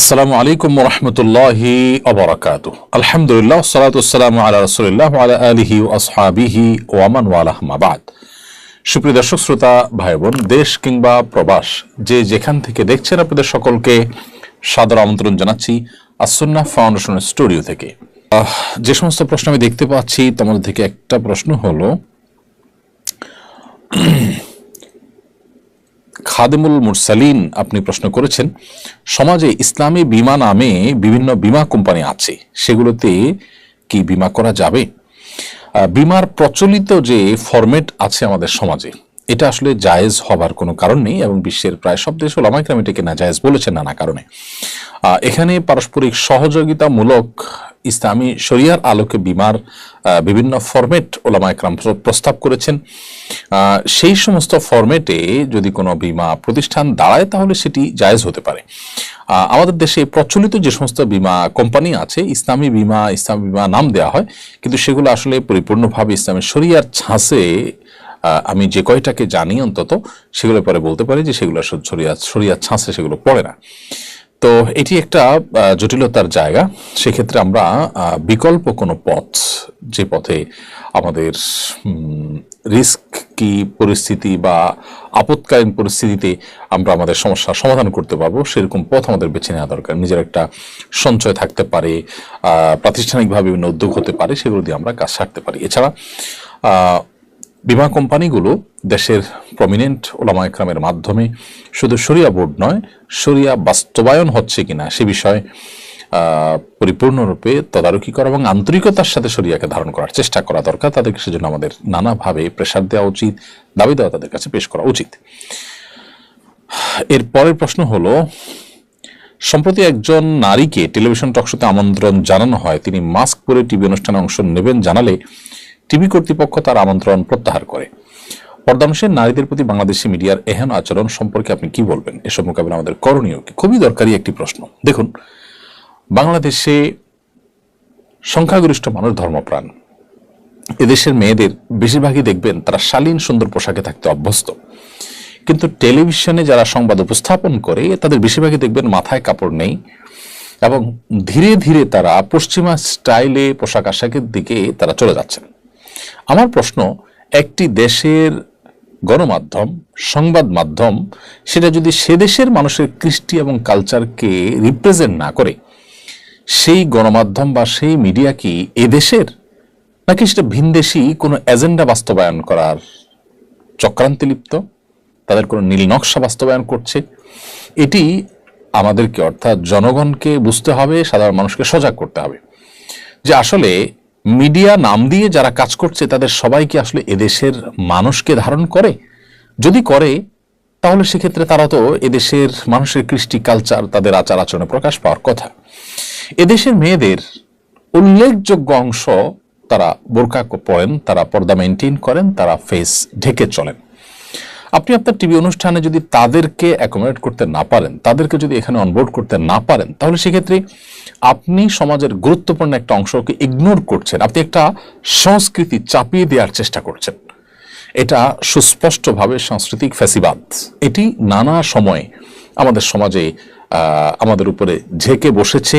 আসসালামু আলাইকুম রহমতুল্লাহি অবরাকাত আলহামদুলিল্লাহ সালাতাম আলা রসুলিল্লাহ আলা আলিহি আসহাবিহি ওয়ামান ওয়ালাহমাবাদ সুপ্রিয় দর্শক, শ্রোতা ভাই বোন দেশ কিংবা প্রবাস, যে যেখান থেকে দেখছেন আপনাদের সকলকে সাদর আমন্ত্রণ জানাচ্ছি আসন্না ফাউন্ডেশনের স্টুডিও থেকে। যে সমস্ত প্রশ্ন আমি দেখতে পাচ্ছি তোমাদের থেকে একটা প্রশ্ন হলো খাদেমুল মুরসালিন আপনি প্রশ্ন করেছেন, সমাজে ইসলামী বিমা নামে বিভিন্ন বিমা কোম্পানি আছে, সেগুলোতে কি বিমা করা যাবে? বিমার প্রচলিত যে ফরম্যাট আছে আমাদের সমাজে এটা আসলে জায়েজ হবার কোনো কারণ নেই এবং বিশ্বের প্রায় সব দেশ ওলামাইকরাম এটাকে না জায়েজ বলেছেন নানা কারণে। এখানে পারস্পরিক সহযোগিতামূলক ইসলামী শরিয়ার আলোকে বিমার বিভিন্ন ফরম্যাট ওলামা একরাম প্রস্তাব করেছেন। সেই সমস্ত ফরম্যাটে যদি কোনো বিমা প্রতিষ্ঠান দাঁড়ায় তাহলে সেটি জায়েজ হতে পারে। আমাদের দেশে প্রচলিত যে সমস্ত বিমা কোম্পানি আছে, ইসলামী বিমা ইসলামী বিমা নাম দেওয়া হয়, কিন্তু সেগুলো আসলে পরিপূর্ণভাবে ইসলামী শরিয়ার ছাঁচে আমি যে কয়টাকে জানি অন্তত, সেগুলো পরে বলতে পারি যে সেগুলো আসলে শরিয়া ছাঁচে সেগুলো পড়ে না। তো এটি একটা জটিলতার জায়গা। সেক্ষেত্রে আমরা বিকল্প কোনো পথ, যে পথে আমাদের রিস্ক কি পরিস্থিতি বা আপৎকালীন পরিস্থিতিতে আমরা আমাদের সমস্যার সমাধান করতে পারব, সেরকম পথ আমাদের বেছে নেওয়া দরকার। নিজের একটা সঞ্চয় থাকতে পারে প্রাতিষ্ঠানিকভাবে বিভিন্ন উদ্যোগ হতে পারে, সেগুলো দিয়ে আমরা কাজ সারতে পারি। এছাড়া বিমা কোম্পানিগুলো দেশের প্রমিনেন্ট ওলামা একরামের মাধ্যমে শুধু শরিয়া বোর্ড নয়, শরিয়া বাস্তবায়ন হচ্ছে কিনা সে বিষয়ে পরিপূর্ণরূপে তদারকি করা এবং আন্তরিকতার সাথে শরিয়াকে ধারণ করার চেষ্টা করা দরকার। তাদেরকে সেজন্য আমাদের নানাভাবে প্রেশার দেওয়া উচিত, দাবি দেওয়া তাদের কাছে পেশ করা উচিত। এর পরের প্রশ্ন হলো, সম্প্রতি একজন নারীকে টেলিভিশন টকশোতে আমন্ত্রণ জানানো হয়, তিনি মাস্ক পরে টিভি অনুষ্ঠানে অংশ নেবেন জানালে টিভি কর্তৃপক্ষ তার আমন্ত্রণ প্রত্যাহার করে। পর্দানুষের নারীদের প্রতি বাংলাদেশি মিডিয়ার এহেন আচরণ সম্পর্কে আপনি কি বলবেন? এসব মোকাবিলা আমাদের করণীয় কি? খুবই দরকারি একটি প্রশ্ন। দেখুন, বাংলাদেশে সংখ্যাগরিষ্ঠ মানুষ ধর্মপ্রাণ। এদেশের মেয়েদের বেশিরভাগই দেখবেন তারা শালীন, সুন্দর পোশাকে থাকতে অভ্যস্ত। কিন্তু টেলিভিশনে যারা সংবাদ উপস্থাপন করে, তাদের বেশিরভাগই দেখবেন মাথায় কাপড় নেই এবং ধীরে ধীরে তারা পশ্চিমা স্টাইলে পোশাক আশাকের দিকে তারা চলে যাচ্ছেন। আমার প্রশ্ন, একটি দেশের গণমাধ্যম, সংবাদ মাধ্যম, সেটা যদি সে দেশের মানুষের কৃষ্টি এবং কালচারকে রিপ্রেজেন্ট না করে, সেই গণমাধ্যম বা সেই মিডিয়া কি এদেশের নাকি সেটা ভিনদেশি কোনো এজেন্ডা বাস্তবায়ন করার চক্রান্তে লিপ্ত? তাদের কোনো নীল নকশা বাস্তবায়ন করছে? এটি আমাদেরকে অর্থাৎ জনগণকে বুঝতে হবে, সাধারণ মানুষকে সজাগ করতে হবে। যে আসলে মিডিয়া নাম দিয়ে যারা কাজ করছে, তাদের সবাইকে আসলে এদেশের মানুষকে ধারণ করে? যদি করে, তাহলে সেক্ষেত্রে তারা তো এদেশের মানুষের কৃষ্টি কালচার তাদের আচার আচরণে প্রকাশ পাওয়ার কথা। এদেশের মেয়েদের উল্লেখযোগ্য অংশ তারা বোরকা পরেন, তারা পর্দা মেনটেন করেন, তারা ফেস ঢেকে চলেন। আপনি আপনার টিভি অনুষ্ঠানে যদি তাদেরকে অ্যাকোমোডেট করতে না পারেন, তাদেরকে যদি এখানে অনবোর্ড করতে না পারেন, তাহলে সেক্ষেত্রে আপনি সমাজের গুরুত্বপূর্ণ একটা অংশকে ইগনোর করছেন। আপনি একটা সংস্কৃতি চাপিয়ে দেওয়ার চেষ্টা করছেন। এটা সুস্পষ্টভাবে সাংস্কৃতিক ফ্যাসিবাদ। এটি নানা সময়ে আমাদের সমাজে আমাদের উপরে ঝেঁকে বসেছে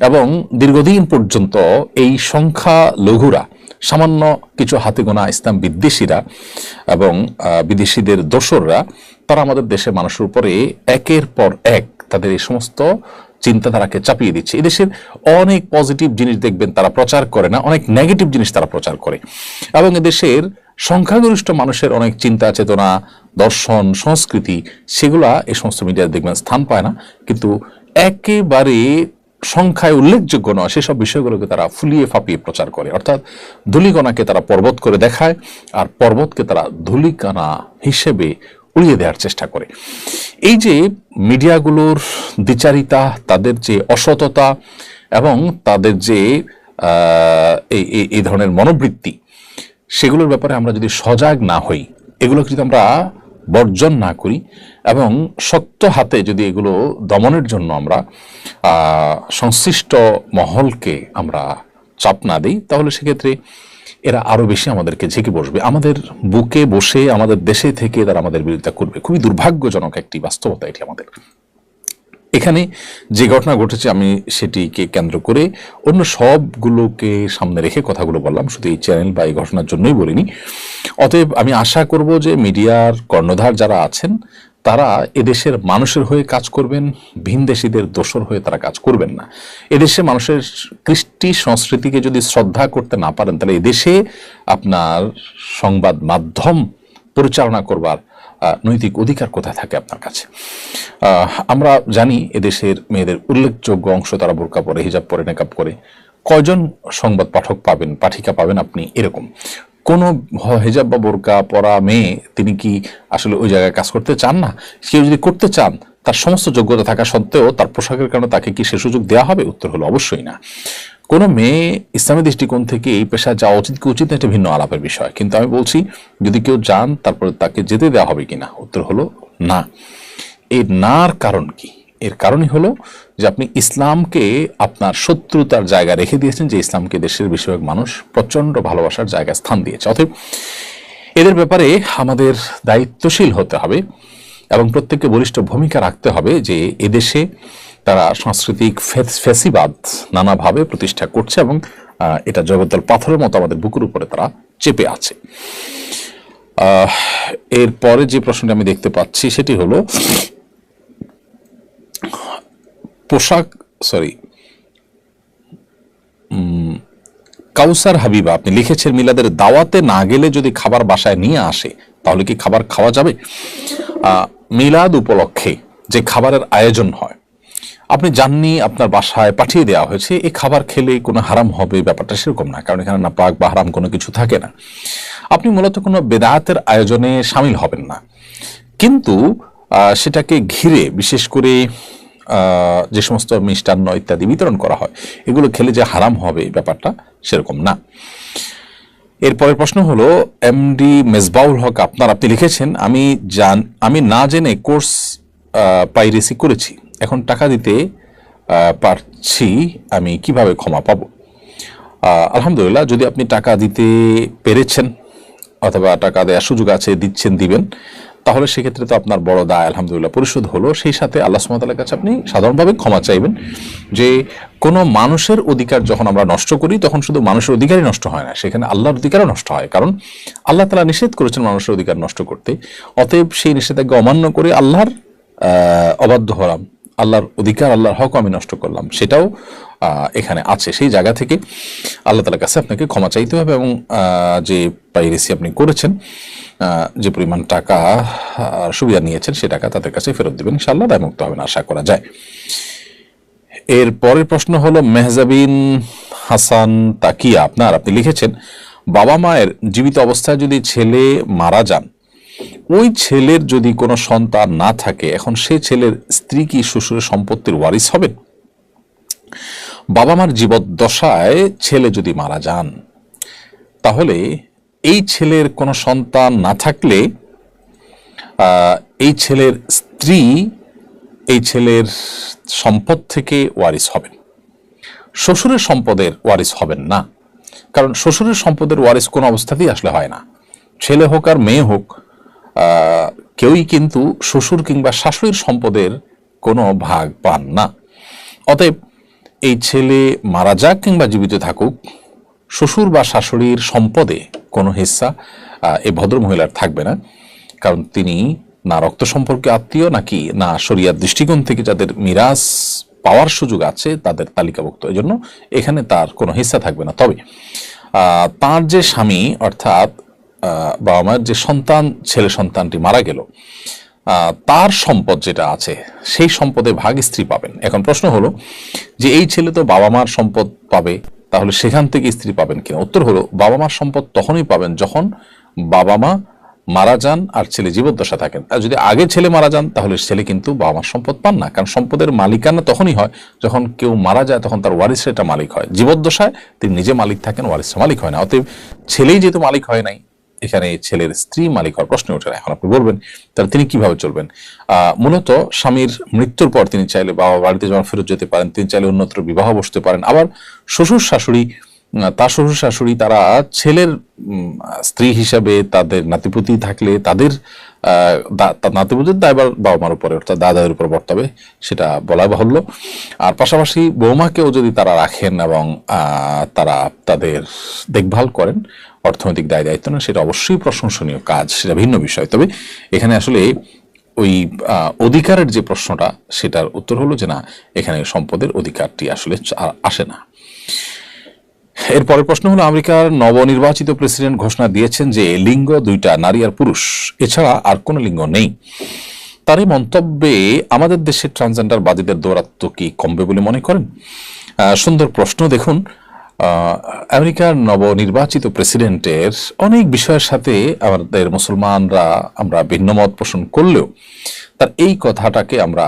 এবং দীর্ঘদিন পর্যন্ত এই সংখ্যা লঘুরা সামান্য কিছু হাতে গোনা ইসলাম বিদ্বেষীরা এবং বিদেশিদের দোসররা, তারা আমাদের দেশের মানুষের উপরে একের পর এক তাদের এই সমস্ত চিন্তাধারাকে চাপিয়ে দিচ্ছে। এদেশের অনেক পজিটিভ জিনিস দেখবেন তারা প্রচার করে না, অনেক নেগেটিভ জিনিস তারা প্রচার করে। এবং এদেশের সংখ্যাগরিষ্ঠ মানুষের অনেক চিন্তা, চেতনা, দর্শন, সংস্কৃতি, সেগুলা এই সমস্ত মিডিয়ায় দেখবেন স্থান পায় না। কিন্তু একেবারে সংখ্যায় উল্লেখযোগ্য নয়, সেসব বিষয়গুলোকে তারা ফুলিয়ে ফাপিয়ে প্রচার করে। অর্থাৎ ধুলিকণাকে তারা পর্বত করে দেখায় আর পর্বতকে তারা ধুলিকণা হিসেবে উড়িয়ে দেওয়ার চেষ্টা করে। এই যে মিডিয়াগুলোর দ্বিচারিতা, তাদের যে অসততা এবং তাদের যে এই, এই- ধরনের মনোবৃত্তি, সেগুলোর ব্যাপারে আমরা যদি সজাগ না হই, এগুলোকে যদি আমরা বর্জন না করি এবং শক্ত হাতে যদি এগুলো দমনের জন্য আমরা সংশ্লিষ্ট মহলকে আমরা চাপ না দিই, তাহলে সেক্ষেত্রে এরা আরও বেশি আমাদেরকে ঝেঁকে বসবে। আমাদের বুকে বসে, আমাদের দেশে থেকে তারা আমাদের বিরোধিতা করবে। খুবই দুর্ভাগ্যজনক একটি বাস্তবতা এটি আমাদের। এখানে যে ঘটনা ঘটেছে, আমি সেটিকে কেন্দ্র করে অন্য সবগুলোকে সামনে রেখে কথাগুলো বললাম। শুধু এই চ্যানেল বা এই ঘটনার জন্যই বলিনি। অতএব আমি আশা করব যে মিডিয়ার কর্ণধার যারা আছেন, তারা এদেশের মানুষের হয়ে কাজ করবেন ভিনদেশীদের দোষর হয়ে তারা কাজ করবেন না। এদেশে মানুষের কৃষ্টি সংস্কৃতিকে যদি শ্রদ্ধা করতে না পারেন, তাহলে এদেশে আপনার সংবাদ মাধ্যম পরিচালনা করবার নৈতিক অধিকার কোথায় থাকে আপনার কাছে? আমরা জানি এদেশের মেয়েদের উল্লেখযোগ্য অংশ তারা বোরকা পরে, হিজাব পরে, নেকাব করে। কয়জন সংবাদ পাঠক পাবেন, পাঠিকা পাবেন আপনি এরকম? কোন হেজাব বা বোরকা পরা মেয়ে, তিনি কি আসলে ওই জায়গায় কাজ করতে চান না? কেউ যদি করতে চান, তার সমস্ত যোগ্যতা থাকা সত্ত্বেও তার পোশাকের কারণে তাকে কি সে সুযোগ দেওয়া হবে? উত্তর হলো অবশ্যই না। কোনো মেয়ে ইসলামী দৃষ্টিকোণ থেকে এই পেশা যাওয়া উচিত কি উচিত না একটা ভিন্ন আলাপের বিষয়। কিন্তু আমি বলছি, যদি কেউ যান, তারপরে তাকে যেতে দেওয়া হবে কিনা? উত্তর হলো না। এই নার কারণ কি? এর কারণই হলো যে আপনি ইসলামকে আপনার শত্রুতার জায়গা রেখে দিয়েছেন, যে ইসলামকে দেশের বেশিরভাগ মানুষ প্রচণ্ড ভালোবাসার জায়গায় স্থান দিয়েছে। অতএব এদের ব্যাপারে আমাদের দায়িত্বশীল হতে হবে এবং প্রত্যেককে বলিষ্ঠ ভূমিকা রাখতে হবে যে এদেশে তারা সাংস্কৃতিক ফেসিবাদ নানাভাবে প্রতিষ্ঠা করছে এবং এটা জগদ্দল পাথরের মতো আমাদের বুকুর উপরে তারা চেপে আছে। এরপরে যে প্রশ্নটা আমি দেখতে পাচ্ছি সেটি হলো, পোশাক সরি কাউসার হাবিবা, আপনি লিখেছেন মিলাদের দাওয়াতে না গেলে যদি খাবার বাসায় নিয়ে আসে, তাহলে কি খাবার খাওয়া যাবে? মিলাদ উপলক্ষে যে খাবারের আয়োজন হয় আপনি জাননি আপনার বাসায় পাঠিয়ে দেওয়া হয়েছে এই খাবার খেলে কোনো হারাম হবে, ব্যাপারটা সেরকম না, কারণ এখানে না পাক বা হারাম কোনো কিছু থাকে না। আপনি মূলত কোনো বেদায়াতের আয়োজনে সামিল হবেন না। কিন্তু সেটাকে ঘিরে বিশেষ করে যে সমস্ত মিষ্টান্ন ইত্যাদি বিতরণ করা হয়, এগুলো খেলে যে হারাম হবে, ব্যাপারটা সেরকম না। এরপরের প্রশ্ন হলো, এমডি মেজবাউল হক, আপনার, আপনি লিখেছেন, আমি জান, আমি না জেনে কোর্স পাইরেসি করেছি। এখন টাকা দিতে পারছি, আমি কীভাবে ক্ষমা পাব? আলহামদুলিল্লাহ, যদি আপনি টাকা দিতে পেরেছেন, অথবা টাকা দেওয়ার সুযোগ আছে, দিচ্ছেন, দিবেন, তাহলে সেক্ষেত্রে তো আপনার বড় দায়, আলহামদুলিল্লাহ, পরিশোধ হলো। সেই সাথে আল্লাহ সুমতালের কাছে আপনি সাধারণভাবে ক্ষমা চাইবেন যে, কোনো মানুষের অধিকার যখন আমরা নষ্ট করি, তখন শুধু মানুষের অধিকারই নষ্ট হয় না, সেখানে আল্লাহর অধিকারও নষ্ট হয়। কারণ আল্লাহ তালা নিষেধ করেছেন মানুষের অধিকার নষ্ট করতে। অতএব সেই নিষেধাজ্ঞা অমান্য করে আল্লাহর অবাধ্য হলাম আল্লাহর অধিকার, আল্লাহর হক আমি নষ্ট করলাম। সেটাও এখানে আছে। সেই জায়গা থেকে আল্লাহ তালার কাছে আপনাকে ক্ষমা চাইতে হবে এবং যে পাইরেসি আপনি করেছেন যে পরিমাণ টাকা সুবিধা নিয়েছেন, সে টাকা তাদের কাছে ফেরত দেবেন। ইনশাআল্লাহ দায়মুক্ত হবেন আশা করা যায়। এর পরের প্রশ্ন হলো, মেহজাবিন হাসান তাকিয়া, আপনার আপনি লিখেছেন বাবা মায়ের জীবিত অবস্থায় যদি ছেলে মারা যান ওই ছেলের যদি কোনো সন্তান না থাকে, এখন সে ছেলের স্ত্রী কি শ্বশুরের সম্পত্তির ওয়ারিস হবে? বাবা মার জীবদ্দশায় ছেলে যদি মারা যান, তাহলে এই ছেলের কোনো সন্তান না থাকলে এই ছেলের স্ত্রী এই ছেলের সম্পদ থেকে ওয়ারিস হবেন। শ্বশুরের সম্পদের ওয়ারিস হবেন না। কারণ শ্বশুরের সম্পদের ওয়ারিস কোনো অবস্থাতেই আসলে হয় না। ছেলে হোক আর মেয়ে হোক কেউই কিন্তু শ্বশুর কিংবা শাশুড়ির সম্পদের কোনো ভাগ পান না। অতএব এই ছেলে মারা যাক কিংবা জীবিত থাকুক শ্বশুর বা শাশুড়ির সম্পদে কোনো হিস্সা আহ, এই ভদ্রমহিলার থাকবে না। কারণ তিনি না রক্ত সম্পর্কে আত্মীয় নাকি না শরিয়ার দৃষ্টিকোণ থেকে যাদের মিরাজ পাওয়ার সুযোগ আছে তাদের তালিকাভুক্ত। এই জন্য এখানে তার কোনো হিস্সা থাকবে না। তবে তার যে স্বামী অর্থাৎ বাবা মায়ের যে সন্তান, ছেলে সন্তানটি মারা গেল তার সম্পদ যেটা আছে, সেই সম্পদে ভাগ স্ত্রী পাবেন। এখন প্রশ্ন হলো যে এই ছেলে তো বাবা মার সম্পদ পাবে, তাহলে সেখান থেকে স্ত্রী পাবেন কিনা? উত্তর হলো, বাবা মার সম্পদ তখনই পাবেন যখন বাবা মা মারা যান আর ছেলে জীবদ্দশা থাকেন। আর যদি আগে ছেলে মারা যান, তাহলে ছেলে কিন্তু বাবা মার সম্পদ পান না। কারণ সম্পদের মালিকানা তখনই হয় যখন কেউ মারা যায়, তখন তার ওয়ারিসের এটা মালিক হয়। জীবদ্দশায় তিনি নিজে মালিক থাকেন, ওয়ারিসের মালিক হয় না। অতএব ছেলেই যেহেতু মালিক হয় নাই এখানে ছেলের স্ত্রী মালিক হওয়ার প্রশ্ন ওঠে না। এখন আপনি বলবেন, তাহলে তিনি কীভাবে চলবেন? মূলত স্বামীর মৃত্যুর পর তিনি চাইলে বাবা বাড়িতে যখন ফেরত যেতে পারেন, তিনি চাইলে অন্যত্র বিবাহ বসতে পারেন। আবার শ্বশুর শাশুড়ি তার শ্বশুর শাশুড়ি, তারা ছেলের স্ত্রী হিসাবে তাদের নাতিপুতি থাকলে তাদের নাতিপুতির দায়বার বাবা মার উপরে, অর্থাৎ দাদাদের উপর বর্তাবে, সেটা বলা বাহুল্য। আর পাশাপাশি বৌমাকেও যদি তারা রাখেন এবং তারা তাদের দেখভাল করেন, অর্থনৈতিক দায় দায়িত্ব না সেটা অবশ্যই প্রশংসনীয় কাজ, সেটা ভিন্ন বিষয়। তবে এখানে আসলে ওই অধিকারের যে প্রশ্নটা, সেটার উত্তর হলো যে না, এখানে সম্পদের অধিকারটি আসলে আসে না। এরপরের প্রশ্ন হলো, আমেরিকার নবনির্বাচিত প্রেসিডেন্ট ঘোষণা দিয়েছেন যে লিঙ্গ দুইটা, নারী আর পুরুষ। এছাড়া আর কোনো লিঙ্গ নেই। তার এই মন্তব্যে, আমাদের দেশের ট্রান্সজেন্ডার বাদীদের দৌরাত্ম কি কমবে বলে মনে করেন? সুন্দর প্রশ্ন, দেখুন। আমেরিকার নবনির্বাচিত প্রেসিডেন্টের অনেক বিষয়ের সাথে আমাদের মুসলমানরা আমরা ভিন্নমত পোষণ করলেও, তার এই কথাটাকে আমরা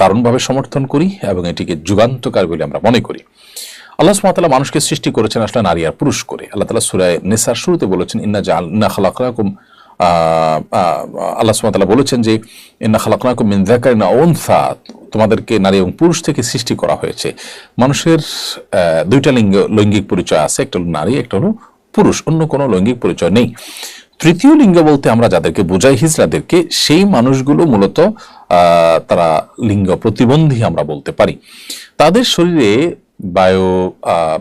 দারুণভাবে সমর্থন করি এবং এটিকে যুগান্তকার বলে আমরা মনে করি। আল্লাহ সুবহানাহু মানুষকে সৃষ্টি করেছেন আসলে নারী আর পুরুষ করে। আল্লাহ তাআলা সূরা নিসার শুরুতে বলেছেন ইন্না জাআলনা না আহ, আল্লাহ সুবহানাহু বলেছেন যে ইন্না খালাকনাকুম মিন যাকারিন ওয়া উনসা তোমাদেরকে নারী এবং পুরুষ থেকে সৃষ্টি করা হয়েছে। মানুষের দুইটা লিঙ্গ লৈঙ্গিক পরিচয় আছে একটা হলো নারী একটা হলো পুরুষ অন্য কোনো লৈঙ্গিক পরিচয় নেই। তৃতীয় লিঙ্গ বলতে আমরা যাদেরকে বোঝাই হিজড়াদেরকে সেই মানুষগুলো মূলত তারা লিঙ্গ প্রতিবন্ধী আমরা বলতে পারি। তাদের শরীরে বায়ো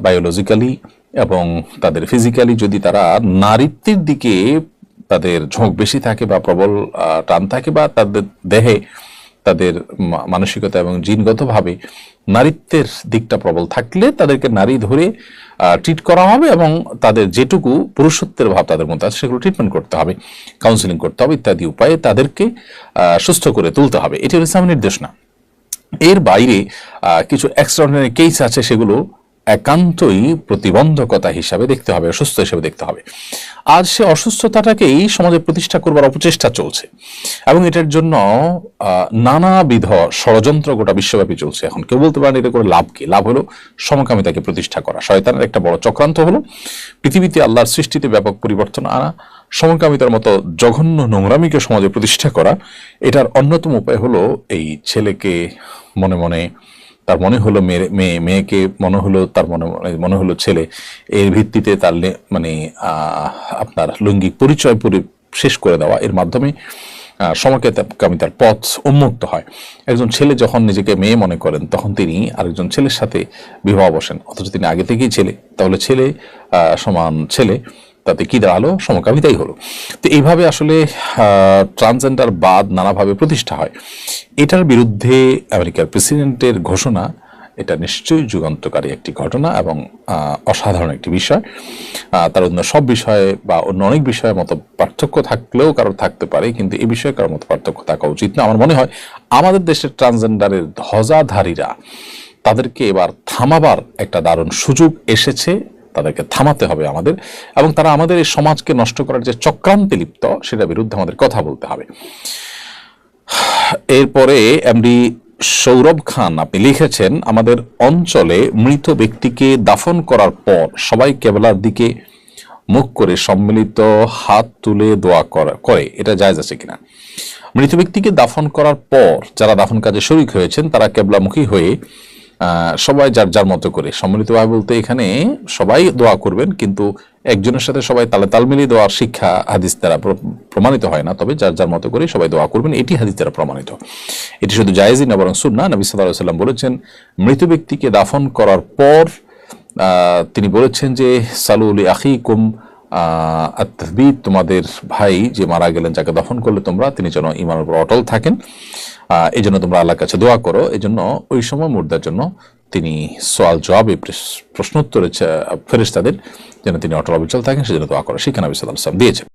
বায়োলজিক্যালি এবং তাদের ফিজিক্যালি যদি তারা নারীত্বের দিকে তাদের ঝোঁক বেশি থাকে বা প্রবল টান থাকে বা তাদের দেহে তাদের মানসিকতা এবং জিনগতভাবে নারীত্বের দিকটা প্রবল থাকলে তাদেরকে নারী ধরে ট্রিট করা হবে এবং তাদের যেটুকু পুরুষত্বের ভাব তাদের মধ্যে আছে সেগুলো ট্রিটমেন্ট করতে হবে কাউন্সিলিং করতে হবে ইত্যাদি উপায়ে তাদেরকে সুস্থ করে তুলতে হবে। এটি হচ্ছে ইসলামের নির্দেশনা। এর বাইরে কিছু এক্সট্রাঅর্ডিনারি কেস আছে সেগুলো একান্তই প্রতিবন্ধকতা হিসাবে দেখতে হবে, অসুস্থ হিসেবে দেখতে হবে। আর সে অসুস্থতাটাকেই সমাজে প্রতিষ্ঠা করবার অপচেষ্টা চলছে। এবং এটার জন্য নানাবিধ ষড়যন্ত্র গোটা বিশ্বব্যাপী চলছে। এখন কেউ বলতে পারেন এটা করে লাভ কি? লাভ হলো সমকামিতাকে প্রতিষ্ঠা করা। শয়তানের একটা বড় চক্রান্ত হলো। পৃথিবীতে আল্লাহর সৃষ্টিতে ব্যাপক পরিবর্তন আনা সমকামিতার মতো জঘন্য নোংরামিকে সমাজে প্রতিষ্ঠা করা এটার অন্যতম উপায় হলো এই ছেলেকে মনে মনে তার মনে হলো মেয়ে মেয়ে মেয়েকে মনে হলো তার মনে মনে- হলো ছেলে। এর ভিত্তিতে তার মানে আপনার লৈঙ্গিক পরিচয় পরি শেষ করে দেওয়া। এর মাধ্যমে আহ, সমকামিতার পথ উন্মুক্ত হয়। একজন ছেলে যখন নিজেকে মেয়ে মনে করেন তখন তিনি আরেকজন ছেলের সাথে বিবাহ বসেন। অথচ তিনি আগে থেকেই ছেলে। তাহলে ছেলে সমান ছেলে। তাতে কি দাঁড়াল? সমকামিতাই হলো। তো এইভাবে আসলে ট্রান্সজেন্ডার বাদ নানাভাবে প্রতিষ্ঠা হয়। এটার বিরুদ্ধে আমেরিকার প্রেসিডেন্টের ঘোষণা, এটা নিশ্চয়ই যুগান্তকারী একটি ঘটনা এবং অসাধারণ একটি বিষয়। তার অন্য সব বিষয়ে বা অন্য অনেক বিষয়ের মতো পার্থক্য থাকলেও কারোর থাকতে পারে, কিন্তু এই বিষয়ে কারোর মতো পার্থক্য থাকা উচিত না। আমার মনে হয় আমাদের দেশের ট্রান্সজেন্ডারের ধ্বজাধারীরা তাদেরকে এবার থামাবার একটা দারুণ সুযোগ এসেছে। তাদেরকে থামাতে হবে আমাদের এবং তারা আমাদের এই সমাজকে নষ্ট করার যে চক্রান্তে লিপ্ত, সেটার বিরুদ্ধে আমাদের কথা বলতে হবে। এরপরে এমডি সৌরভ খান, আপনি লিখেছেন, আমাদের অঞ্চলে মৃত ব্যক্তিকে দাফন করার পর সবাই কেবলার দিকে মুখ করে সম্মিলিত হাত তুলে দোয়া করে। এটা জায়জ আছে কিনা? মৃত ব্যক্তিকে দাফন করার পর যারা দাফন কাজে শরিক হয়েছেন, তারা কেবলামুখী হয়ে সবাই যার যার মতো করে। সম্মিলিতভাবে বলতে এখানে সবাই দোয়া করবেন, কিন্তু একজনের সাথে সবাই তালে তাল মিলিয়ে দেওয়ার শিক্ষা হাদিস দ্বারা প্রমাণিত হয় না। তবে যার যার মতো করে সবাই দোয়া করবেন, এটি হাদিস দ্বারা প্রমাণিত। এটি শুধু জায়েজই না, বরং সুন্না নবী সাল্লাহ সাল্লাম বলেছেন, মৃত ব্যক্তিকে দাফন করার পর তিনি বলেছেন যে সালুল আখিকুম তোমাদের ভাই যে মারা গেলেন, যাকে দফন করলে তোমরা, তিনি যেন ইমানের উপর অটল থাকেন। এই জন্য তোমরা আল্লাহর কাছে দোয়া করো। এই জন্য ওই সময় মুর্দার জন্য তিনি সোয়াল এই প্রশ্নোত্তরে ফেরেস তাদের যেন তিনি অটল অবিচল থাকেন, সেজন্য দোয়া করো। সেখানে নবী সাল্লাম দিয়েছেন।